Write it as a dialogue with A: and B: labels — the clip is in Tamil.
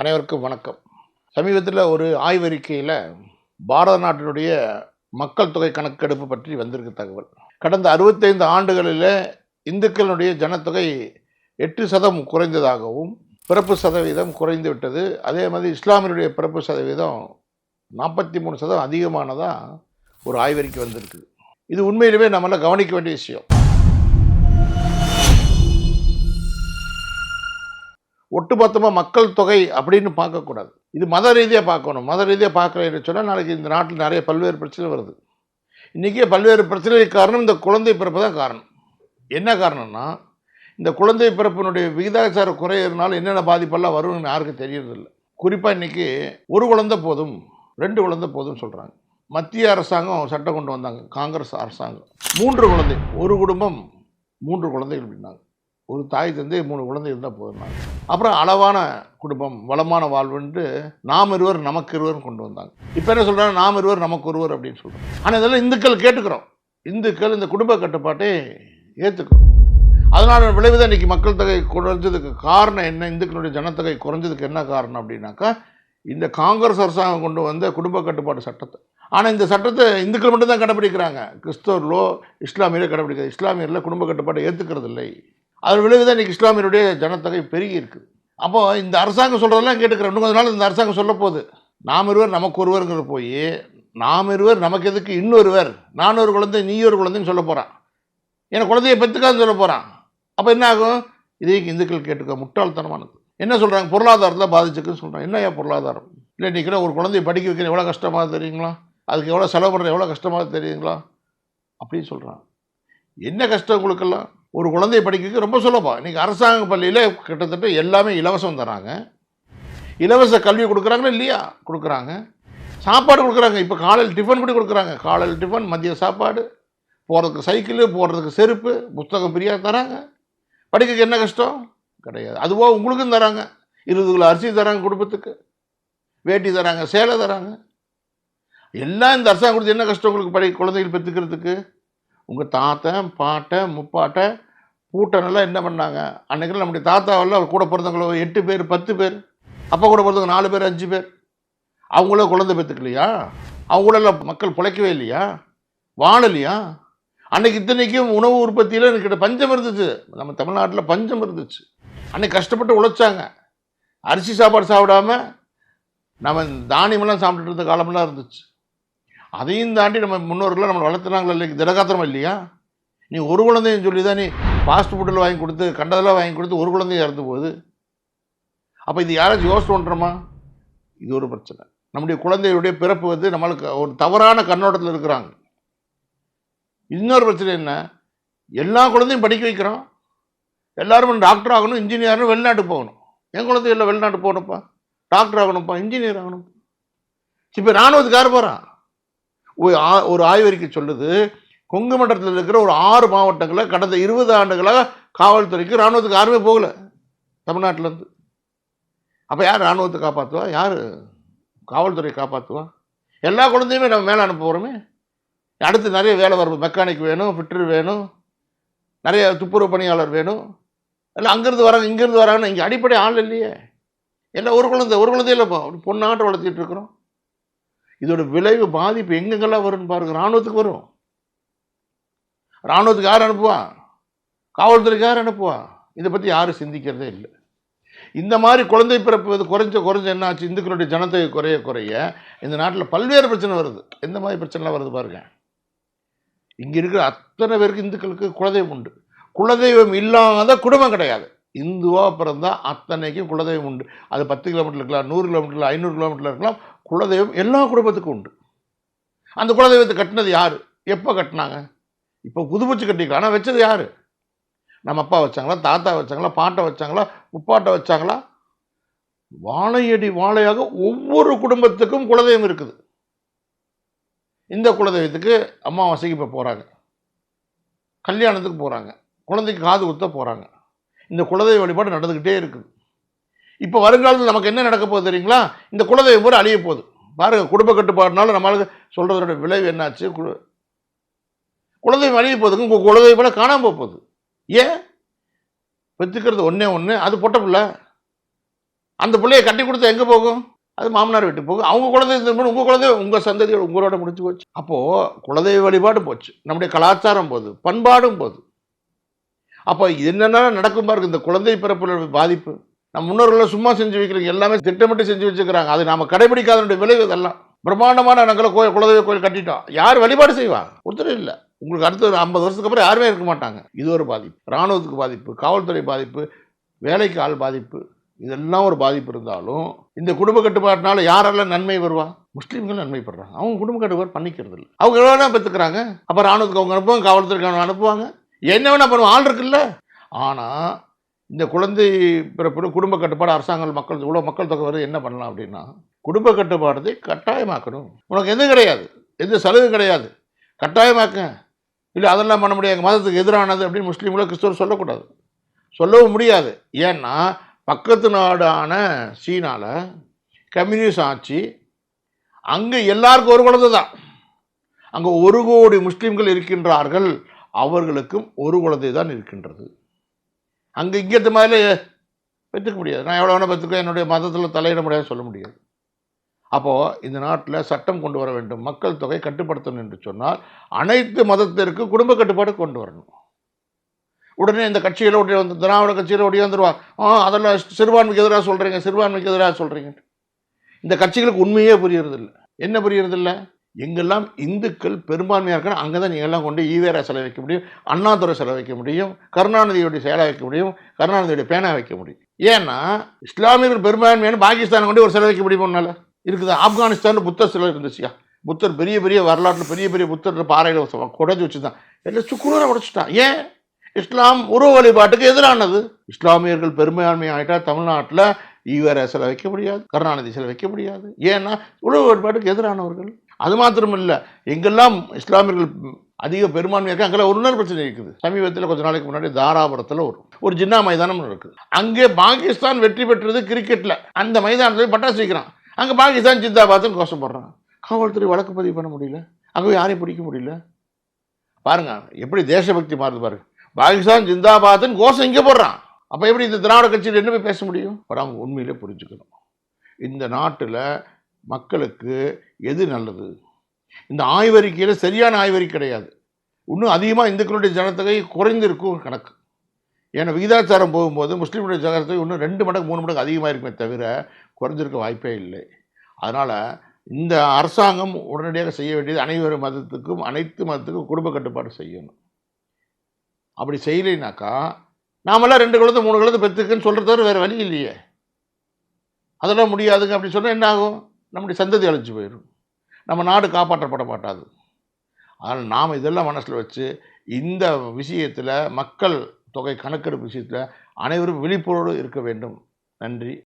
A: அனைவருக்கும் வணக்கம். சமீபத்தில் ஒரு ஆய்வறிக்கையில் பாரத நாட்டினுடைய மக்கள் தொகை கணக்கெடுப்பு பற்றி வந்திருக்கு தகவல். கடந்த அறுபத்தைந்து ஆண்டுகளில் இந்துக்களுடைய ஜனத்தொகை எட்டு சதம் குறைந்ததாகவும் பிறப்பு சதவீதம் குறைந்து விட்டது. அதே மாதிரி இஸ்லாமியனுடைய பிறப்பு சதவீதம் நாற்பத்தி மூணு சதம் அதிகமானதாக ஒரு ஆய்வறிக்கை வந்திருக்கு. இது உண்மையிலுமே நம்மளால் கவனிக்க வேண்டிய விஷயம். ஒட்டுமொத்தமாக மக்கள் தொகை அப்படின்னு பார்க்கக்கூடாது. இது மத ரீதியாக பார்க்கணும். மத ரீதியாக பார்க்குறேன்னு சொன்னால் நாளைக்கு இந்த நாட்டில் நிறைய பல்வேறு பிரச்சனை வருது. இன்றைக்கே பல்வேறு பிரச்சனைக்கு காரணம் இந்த குழந்தை பிறப்பு தான் காரணம். என்ன காரணம்னா இந்த குழந்தை பிறப்பினுடைய விகிதாச்சார குறையிறதுனால என்னென்ன பாதிப்பெல்லாம் வரும்னு யாருக்கும் தெரியறதில்ல. குறிப்பாக இன்றைக்கி ஒரு குழந்தை போதும் ரெண்டு குழந்தை போதும்னு சொல்கிறாங்க மத்திய அரசாங்கம் சட்டம் கொண்டு வந்தாங்க. காங்கிரஸ் அரசாங்கம். மூன்று குழந்தை ஒரு குடும்பம் மூன்று குழந்தைகள் அப்படின்னாங்க. ஒரு தாய் தந்தை மூணு குழந்தை இருந்தால் போதும்? அப்புறம் அளவான குடும்பம் வளமான வாழ்வுன்ட்டு நாம் இருவர் நமக்கு இருவர்னு கொண்டு வந்தாங்க. இப்போ என்ன சொல்கிறாங்க நாம் இருவர் நமக்கு ஒருவர் அப்படின்னு சொல்கிறோம் ஆனால் இதெல்லாம் இந்துக்கள் கேட்டுக்கிறோம். இந்துக்கள் இந்த குடும்ப கட்டுப்பாட்டை ஏற்றுக்கிறோம் அதனால் விளைவுதான் இன்றைக்கி மக்கள் தொகை குறைஞ்சதுக்கு காரணம் என்ன? இந்துக்களுடைய ஜனத்தொகை குறைஞ்சதுக்கு என்ன காரணம் அப்படின்னாக்கா இந்த காங்கிரஸ் அரசாங்கம் கொண்டு வந்த குடும்ப கட்டுப்பாட்டு சட்டத்தை. ஆனால் இந்த சட்டத்தை இந்துக்கள் மட்டும்தான் கடைபிடிக்கிறாங்க கிறிஸ்தவர்களோ இஸ்லாமியரோ கடைப்பிடிக்கிறது இஸ்லாமியரில் குடும்ப கட்டுப்பாட்டை ஏற்றுக்கிறது இல்லை அதன் விளைவு தான் இன்றைக்கி இஸ்லாமியருடைய ஜனத்தொகை பெருகி இருக்குது அப்போ இந்த அரசாங்கம் சொல்கிறதெல்லாம் கேட்டுக்கிறேன். இன்னும் கொஞ்ச நாள் இந்த அரசாங்கம் சொல்ல போகுது. நாம் இருவர் நமக்கு ஒருவருங்கிற போய் நாம் இருவர் நமக்கு எதுக்கு இன்னொருவர்? நான் ஒரு குழந்தை நீ ஒரு குழந்தைன்னு சொல்ல போகிறான் என் குழந்தைய பெற்றுக்காதுன்னு சொல்ல போகிறான் அப்போ என்ன ஆகும்? இதே இந்துக்கள் கேட்டுக்க முட்டாள்தனமானது. என்ன சொல்கிறாங்க பொருளாதாரத்தில் பாதிச்சுக்குன்னு சொல்கிறாங்க என்ன ஏன் பொருளாதாரம்? இல்லை இன்றைக்கி ஒரு குழந்தைய படிக்க வைக்கிற எவ்வளோ கஷ்டமாக தெரியுங்களா? அதுக்கு எவ்வளோ செலவு பண்ணுறது எவ்வளோ கஷ்டமாக தெரியுங்களா? அப்படின்னு சொல்கிறான் என்ன கஷ்டம் உங்களுக்கெல்லாம்? ஒரு குழந்தைய படிக்கிறதுக்கு ரொம்ப சுலபம். இன்றைக்கி அரசாங்க பள்ளியில் கிட்டத்தட்ட எல்லாமே இலவசம் தராங்க. இலவச கல்வி கொடுக்குறாங்களா இல்லையா? கொடுக்குறாங்க. சாப்பாடு கொடுக்குறாங்க. இப்போ காலையில் டிஃபன் கூட கொடுக்குறாங்க. காலையில் டிஃபன் மதிய சாப்பாடு போகிறதுக்கு சைக்கிளு போடுறதுக்கு செருப்பு புத்தகம் ஃப்ரீயாக தராங்க. படிக்கிறதுக்கு என்ன கஷ்டம்? கிடையாது. அதுவோ உங்களுக்கும் தராங்க. இருபது கிலோ அரிசி தராங்க குடும்பத்துக்கு. வேட்டி தராங்க சேலை தராங்க. எல்லாம் இந்த அரசாங்கம் கொடுத்து என்ன கஷ்டம் உங்களுக்கு படி குழந்தைகள் பெற்றுக்கிறதுக்கு? உங்கள் தாத்தன் பாட்டை முப்பாட்டை கூட்டணெல்லாம் என்ன பண்ணாங்க? அன்றைக்கெல்லாம் நம்முடைய தாத்தாவெல்லாம் கூட பிறந்தவங்களோ எட்டு பேர் பத்து பேர் அப்பா கூட பிறந்தவங்க நாலு பேர் அஞ்சு பேர். அவங்கள குழந்தை பெற்றுக்கலையா? அவங்களெல்லாம் மக்கள் பிழைக்கவே இல்லையா? வாழலையா? அன்னைக்கு இத்தனைக்கும் உணவு உற்பத்தியில் என்கிட்ட பஞ்சம் இருந்துச்சு. நம்ம தமிழ்நாட்டில் பஞ்சம் இருந்துச்சு. அன்னைக்கு கஷ்டப்பட்டு உழைச்சாங்க. அரிசி சாப்பாடு சாப்பிடாம நம்ம தானியமெல்லாம் சாப்பிட்டுட்டு இருந்த காலமெல்லாம் இருந்துச்சு. அதையும் தாண்டி நம்ம முன்னோர்கள்லாம் நம்ம வளர்த்துனாங்களா இல்லை திடகாத்திரமா இல்லையா? நீ ஒரு குழந்தையும் சொல்லி தான் நீ ஃபாஸ்ட் ஃபுட்டில் வாங்கி கொடுத்து கண்டதெல்லாம் வாங்கி கொடுத்து ஒரு குழந்தைய இறந்து போகுது. அப்போ இது யாராச்சும் யோசிச்சு பண்ணுறோமா இது ஒரு பிரச்சனை. நம்முடைய குழந்தையுடைய பிறப்பு வந்து நம்மளுக்கு ஒரு தவறான கண்ணோட்டத்தில் இருக்கிறாங்க. இன்னொரு பிரச்சனை என்ன? எல்லா குழந்தையும் படிக்க வைக்கிறோம். எல்லாரும் டாக்டர் ஆகணும் இன்ஜினியர் ஆகணும் வெளிநாட்டுக்கு போகணும். என் குழந்தை இல்லை வெளிநாட்டு போகணும்ப்பா. டாக்டர் ஆகணும்ப்பா இன்ஜினியர் ஆகணும். இப்போ ராணுவத்துக்கு யார் போகிறான் ஒரு ஆ- ஒரு ஆய்வறிக்கை சொல்லுது கொங்கு மண்டலத்தில் இருக்கிற ஒரு ஆறு மாவட்டங்களில் கடந்த இருபது ஆண்டுகளாக காவல்துறைக்கு ராணுவத்துக்கு யாருமே போகல. தமிழ்நாட்டிலேருந்து. அப்போ யார் ராணுவத்தை காப்பாற்றுவா யார்? காவல்துறை காப்பாற்றுவா எல்லா குழந்தையுமே நம்ம மேலே அனுப்ப போகிறோமே அடுத்து நிறைய வேலை வரும் மெக்கானிக் வேணும் ஃபிட்டர் வேணும் நிறைய துப்புரவு பணியாளர் வேணும். எல்லாம் அங்கேருந்து வராங்க இங்கேருந்து வராங்கன்னு இங்கே அடிப்படை ஆள் இல்லையே. எல்லாம் ஒரு குழந்தை ஒரு குழந்தையில பொண்ணாட்டு வளர்த்திட்டு இருக்கிறோம். இதோட விளைவு பாதிப்பு எங்கெங்கெல்லாம் வரும்னு பாருங்கள் ராணுவத்துக்கு வரும். ராணுவத்துக்கு யார் அனுப்புவா? காவல்துறைக்கு யார் அனுப்புவா? இதை பற்றி யாரும் சிந்திக்கிறதே இல்லை. இந்த மாதிரி குழந்தை பிறப்பு இது குறைஞ்ச குறைஞ்ச என்ன ஆச்சு? இந்துக்களுடைய ஜனத்தொகை குறைய குறைய இந்த நாட்டில் பல்வேறு பிரச்சனை வருது. எந்த மாதிரி பிரச்சனைலாம் வருது பாருங்க. இங்கே இருக்கிற அத்தனை பேருக்கு இந்துக்களுக்கு குலதெய்வம் உண்டு. குலதெய்வம் இல்லாத குடும்பம் கிடையாது. இந்துவா பிறந்தா அத்தனைக்கும் குலதெய்வம் உண்டு. அது பத்து கிலோமீட்டர் இருக்கலாம் நூறு கிலோமீட்டரில் ஐநூறு கிலோமீட்டர் இருக்கலாம் குலதெய்வம் எல்லா குடும்பத்துக்கும் உண்டு. அந்த குலதெய்வத்தை கட்டினது யார்? எப்போ கட்டினாங்க? இப்போ புதுப்பிச்சு கட்டிக்கலாம். ஆனால் வச்சது யார்? நம்ம அப்பா வச்சாங்களா? தாத்தா வச்சாங்களா? பாட்டை வச்சாங்களா? முப்பாட்டை வச்சாங்களா? வாழையடி வாழையாக ஒவ்வொரு குடும்பத்துக்கும் குலதெய்வம் இருக்குது. இந்த குலதெய்வத்துக்கு அமாவாசைக்கு இப்போ போகிறாங்க கல்யாணத்துக்கு போகிறாங்க குழந்தைக்கு காது குத்த போகிறாங்க இந்த குலதெய்வ வழிபாடு நடந்துக்கிட்டே இருக்குது. இப்போ வருங்காலத்தில் நமக்கு என்ன நடக்க போகுது தெரியுங்களா? இந்த குலதெய்வம் பூரா அழிய போகுது. பாருங்கள் குடும்ப கட்டுப்பாடுனால நம்மளுக்கு சொல்கிறதோட விளைவு என்னாச்சு? குலதெய்வம் அழிய போகுதுங்க உங்கள் குலதெய்வம் காணாமல் போகுது. ஏன்? பெற்றுக்கிறது ஒன்றே ஒன்று அது பொட்ட பிள்ளை. அந்த பிள்ளைய கட்டி கொடுத்தா எங்கே போகும்? அது மாமனார் வீட்டுக்கு போகும். அவங்க குலதெய்வம் உங்கள் குலதெய்வம் உங்கள் சந்ததியோட உங்களோட முடிஞ்சு போச்சு. அப்போது குலதெய்வ வழிபாடு போச்சு. நம்முடைய கலாச்சாரம் போகுது பண்பாடும் போகுது. அப்போ என்னென்ன நடக்கும் பாருங்க இந்த குழந்தை பிறப்பில் பாதிப்பு. நம்ம முன்னோர்களை சும்மா செஞ்சு வைக்கிறீங்க எல்லாமே திட்டமிட்டு செஞ்சு வச்சுக்கிறாங்க அது நாம் கடைபிடிக்காதனுடைய விளைவு இதெல்லாம். பிரம்மாண்டமான நாங்கள் கோயில் குலதெய்வ கோயில் கட்டிட்டோம். யார் வழிபாடு செய்வாங்க ஒருத்தர் இல்லை. உங்களுக்கு அடுத்த ஒரு ஐம்பது வருஷத்துக்கு அப்புறம் யாருமே இருக்க மாட்டாங்க. இது ஒரு பாதிப்பு. இராணுவத்துக்கு பாதிப்பு காவல்துறை பாதிப்பு வேலைக்கு ஆள் பாதிப்பு இதெல்லாம் ஒரு பாதிப்பு இருந்தாலும் இந்த குடும்ப கட்டுப்பாட்டினால யாரெல்லாம் நன்மை வருவா முஸ்லீம்கள் நன்மை படுறாங்க அவங்க குடும்ப கட்டுப்பாடு பண்ணிக்கிறது இல்லை அவங்க எவ்வளோ பெற்றுக்கிறாங்க அப்போ ராணுவத்துக்கு அவங்க அனுப்புவாங்க காவல்துறைக்கு அவங்க அனுப்புவாங்க. என்ன வேணால் பண்ணுவோம் ஆள் இருக்குல்ல. ஆனால் இந்த குழந்தை பிறப்பு குடும்ப கட்டுப்பாடு அரசாங்கம் மக்கள் இவ்வளோ மக்கள் தொகை வருது என்ன பண்ணலாம் அப்படின்னா குடும்ப கட்டுப்பாடத்தை கட்டாயமாக்கணும். உனக்கு எதுவும் கிடையாது. எந்த சலுகை கிடையாது. கட்டாயமாக்க. இல்லை அதெல்லாம் பண்ண முடியாது. எங்கள் மதத்துக்கு எதிரானது அப்படின்னு முஸ்லீம்களோ கிறிஸ்தவர் சொல்லக்கூடாது. சொல்லவும் முடியாது. ஏன்னா பக்கத்து நாடான சீனாவில் கம்யூனிஸ்ட் ஆட்சி அங்கே எல்லாருக்கும் ஒரு குழந்தை தான். அங்கே ஒரு கோடி முஸ்லீம்கள் இருக்கின்றார்கள். அவர்களுக்கும் ஒரு குழந்தை தான் இருக்கின்றது. அங்கே இங்கேத்த மாதிரி பெற்றுக்க முடியாது. நான் எவ்வளோ வேணால் பெற்றுக்க என்னுடைய மதத்தில் தலையிட முடியாது சொல்ல முடியாது. அப்போது இந்த நாட்டில் சட்டம் கொண்டு வர வேண்டும் மக்கள் தொகை கட்டுப்படுத்தணும் என்று சொன்னால் அனைத்து மதத்திற்கு குடும்ப கட்டுப்பாடு கொண்டு வரணும். உடனே இந்த கட்சியில் ஓடி வந்து திராவிட கட்சியில் ஓடி வந்துருவாங்க ஆ அதெல்லாம் சிறுபான்மைக்கு எதிராக சொல்கிறீங்க சிறுபான்மைக்கு எதிராக சொல்கிறீங்க இந்த கட்சிகளுக்கு உண்மையே புரியறதில்லை. என்ன புரியறதில்லை? எங்கெல்லாம் இந்துக்கள் பெரும்பான்மையாக இருக்கணும் அங்கே தான் நீங்கள்லாம் கொண்டு ஈவேரா செலவு வைக்க முடியும் அண்ணாதுரை செலவு வைக்க முடியும் கருணாநிதியுடைய செயலை வைக்க முடியும் கருணாநிதியுடைய பேனா வைக்க முடியும். ஏன்னா இஸ்லாமியர்கள் பெரும்பான்மையான பாகிஸ்தானை கொண்டு ஒரு செலவு வைக்க முடியும் ஒன்றால் இருக்குது? ஆப்கானிஸ்தான் புத்தர் சிலை இருந்துச்சுயா? புத்தர் பெரிய பெரிய வரலாற்றில் பெரிய பெரிய புத்தர் பாறையில் குடைஞ்சு வச்சுதான். எல்லாம் சுக்குநூறாக உடைச்சிட்டான். ஏன்? இஸ்லாம் உருவ வழிபாட்டுக்கு எதிரானது. இஸ்லாமியர்கள் பெரும்பான்மை ஆகிட்டா தமிழ்நாட்டில் ஈவர சிலை வைக்க முடியாது கருணாநிதி சிலை வைக்க முடியாது. ஏன்னா உருவ வழிபாட்டுக்கு எதிரானவர்கள். அது மாத்திரம் இல்லை எங்கெல்லாம் இஸ்லாமியர்கள் அதிக பெரும்பான்மை இருக்கு அங்கே ஒரு நாள் பிரச்சனை இருக்குது. சமீபத்தில் கொஞ்ச நாளைக்கு முன்னாடி தாராபுரத்தில் ஒரு ஒரு ஜின்னா மைதானம் இருக்குது அங்கே பாகிஸ்தான் வெற்றி பெற்றது கிரிக்கெட்டில் அந்த மைதானத்தில் பட்டாசு வைக்கிறான். அங்கே பாகிஸ்தான் ஜிந்தாபாத்னு கோஷப்படுறான். காவல்துறை வழக்கு பதிவு பண்ண முடியல. அங்கே யாரையும் பிடிக்க முடியல. பாருங்க எப்படி தேசபக்தி மாறுது பாருங்க. பாகிஸ்தான் ஜிந்தாபாத்னு கோஷம் இங்கே போடுறான். அப்போ எப்படி இந்த திராவிட கட்சியில் என்ன போய் பேச முடியும்? பட் அவங்க உண்மையிலே புரிஞ்சுக்கணும். இந்த நாட்டில் மக்களுக்கு எது நல்லது? இந்த ஆய்வறிக்கையில் சரியான ஆய்வறி கிடையாது. இன்னும் அதிகமாக இந்துக்களுடைய ஜனத்தொகை குறைந்திருக்கும் கணக்கு. ஏன்னா விகிதாச்சாரம் போகும்போது முஸ்லீம்களுடைய ஜனத்தொகை இன்னும் ரெண்டு மடங்கு மூணு மடங்கு அதிகமாக இருக்குமே தவிர குறைஞ்சிருக்க வாய்ப்பே இல்லை. அதனால் இந்த அரசாங்கம் உடனடியாக செய்ய வேண்டியது அனைவரும் மதத்துக்கும் அனைத்து மதத்துக்கும் குடும்ப கட்டுப்பாடு செய்யணும். அப்படி செய்யலைனாக்கா நாமெல்லாம் ரெண்டு குழந்தை மூணு குழந்தை பெற்றுக்குன்னு சொல்கிறத வேறு வழி இல்லையே. அதெல்லாம் முடியாதுங்க. அப்படி சொன்னால் என்ன ஆகும்? நம்முடைய சந்ததி அழிஞ்சு போயிடும். நம்ம நாடு காப்பாற்றப்பட மாட்டாது. அதனால் நாம் இதெல்லாம் மனசில் வச்சு இந்த விஷயத்தில் மக்கள் தொகை கணக்கெடுப்பு விஷயத்தில் அனைவரும் விழிப்புணர்வு இருக்க வேண்டும். நன்றி.